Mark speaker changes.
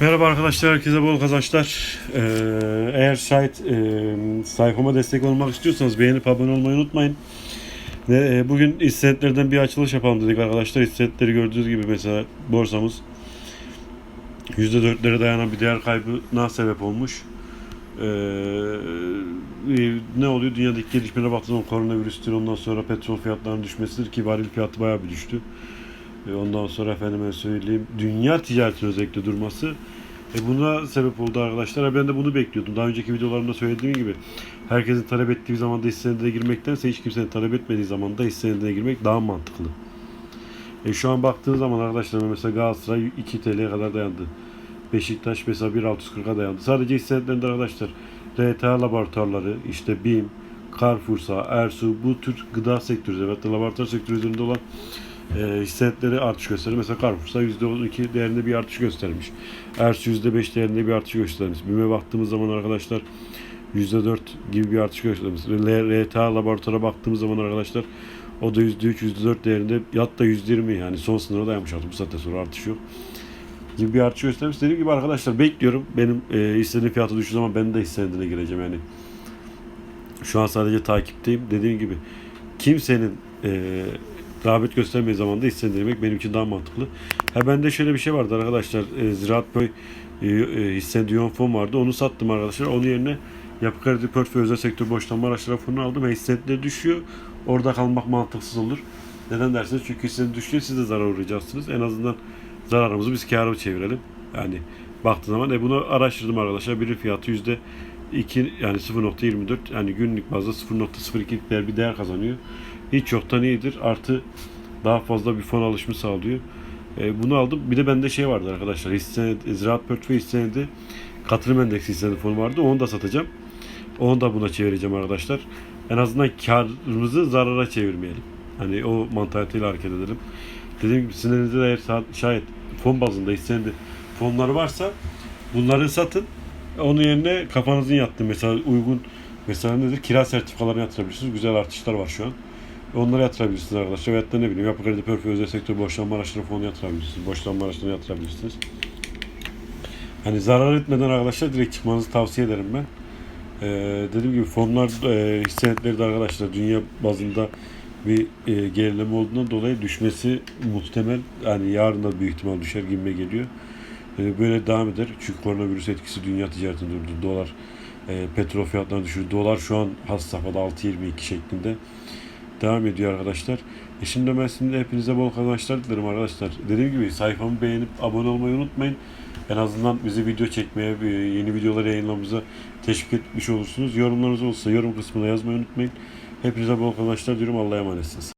Speaker 1: Merhaba arkadaşlar, herkese bol kazançlar. Ee, eğer şayet e, sayfama destek olmak istiyorsanız beğenip abone olmayı unutmayın. Ve e, bugün hissetlerden bir açılış yapalım dedik arkadaşlar. Hissetleri gördüğünüz gibi mesela borsamız %4'lere dayanan bir değer kaybına sebep olmuş. Ee, e, ne oluyor? Dünyadaki gelişmelere baktığımız koronavirüstür, ondan sonra petrol fiyatlarının düşmesidir ki varil fiyatı bayağı bir düştü. E, Ondan sonra efendime söyleyeyim dünya ticaretinin özellikle durması e buna sebep oldu arkadaşlar. Ben de bunu bekliyordum. Daha önceki videolarımda söylediğim gibi herkesin talep ettiği zaman da hisse senedine girmektense hiç kimsenin talep etmediği zaman da hisse senedine girmek daha mantıklı. E şu an baktığınız zaman arkadaşlar mesela Galatasaray 2 TL'ye kadar dayandı. Beşiktaş mesela 1.640'a dayandı. Sadece hisse senetlerinde arkadaşlar RTA laboratuvarları, işte BİM, Carrefour'sa, Ersu bu tür gıda sektörü evet laboratuvar sektörü üzerinde olan e, artış gösterir. Mesela Carrefour'sa %12 değerinde bir artış göstermiş. Ersu %5 değerinde bir artış göstermiş. BİM'e baktığımız zaman arkadaşlar %4 gibi bir artış göstermiş. RTA laboratuvara baktığımız zaman arkadaşlar o da %3, %4 değerinde hatta %20 yani son sınıra dayanmış artık bu saatten sonra artış yok gibi bir artış göstermiş. Dediğim gibi arkadaşlar bekliyorum. Benim e, hissenin fiyatı düştüğü zaman ben de hisse senedine gireceğim yani. Şu an sadece takipteyim. Dediğim gibi kimsenin e, rağbet göstermediği zaman da hisse senedine girmek benim için daha mantıklı. Ha bende şöyle bir şey vardı arkadaşlar. E, Ziraat Boy e, e, fon vardı. Onu sattım arkadaşlar. Onun yerine Yapı Kredi Portföy Özel Sektör Borçlanma Araçları Fonu'nu aldım. Ve hisse senetleri düşüyor. Orada kalmak mantıksız olur. Neden derseniz çünkü hisse senedi düşüyor siz de zarar uğrayacaksınız. En azından zararımızı biz kâra çevirelim. Yani baktığı zaman e bunu araştırdım arkadaşlar. Biri fiyatı yüzde 2 yani 0.24 yani günlük bazda 0.02 değer bir değer kazanıyor. Hiç yoktan iyidir. Artı daha fazla bir fon alışımı sağlıyor. E, bunu aldım. Bir de bende şey vardı arkadaşlar. Hisse senedi, ziraat portföy hisse senedi katılım endeksi hisse senedi fonu vardı. Onu da satacağım. Onu da buna çevireceğim arkadaşlar. En azından karımızı zarara çevirmeyelim. Hani o mantaliteyle hareket edelim. Dediğim gibi sizin de eğer şayet fon bazında hissende fonlar varsa bunları satın. Onun yerine kafanızın yattığı mesela uygun mesela nedir? Kira sertifikalarını yatırabilirsiniz. Güzel artışlar var şu an. Onları yatırabilirsiniz arkadaşlar. Veyahut da ne bileyim Yapı Kredi Portföy Özel Sektör Borçlanma Araçları Fonu yatırabilirsiniz. Borçlanma araçlarını yatırabilirsiniz. Hani zarar etmeden arkadaşlar direkt çıkmanızı tavsiye ederim ben. Ee, dediğim gibi fonlar e, hisse senetleri de arkadaşlar dünya bazında bir e, gerileme olduğundan dolayı düşmesi muhtemel. Yani yarın da büyük ihtimal düşer gibime geliyor. E, böyle devam eder. Çünkü koronavirüs etkisi dünya ticaretini durdu. Dolar, e, petrol fiyatlarını düşürdü. Dolar şu an has safhada 6.22 şeklinde devam ediyor arkadaşlar. E şimdi ben şimdi hepinize bol kazançlar dilerim arkadaşlar. Dediğim gibi sayfamı beğenip abone olmayı unutmayın. En azından bizi video çekmeye, bir yeni videoları yayınlamamıza teşvik etmiş olursunuz. Yorumlarınız olursa yorum kısmına yazmayı unutmayın. Hepinize bol kazançlar diyorum. Allah'a emanetsiniz.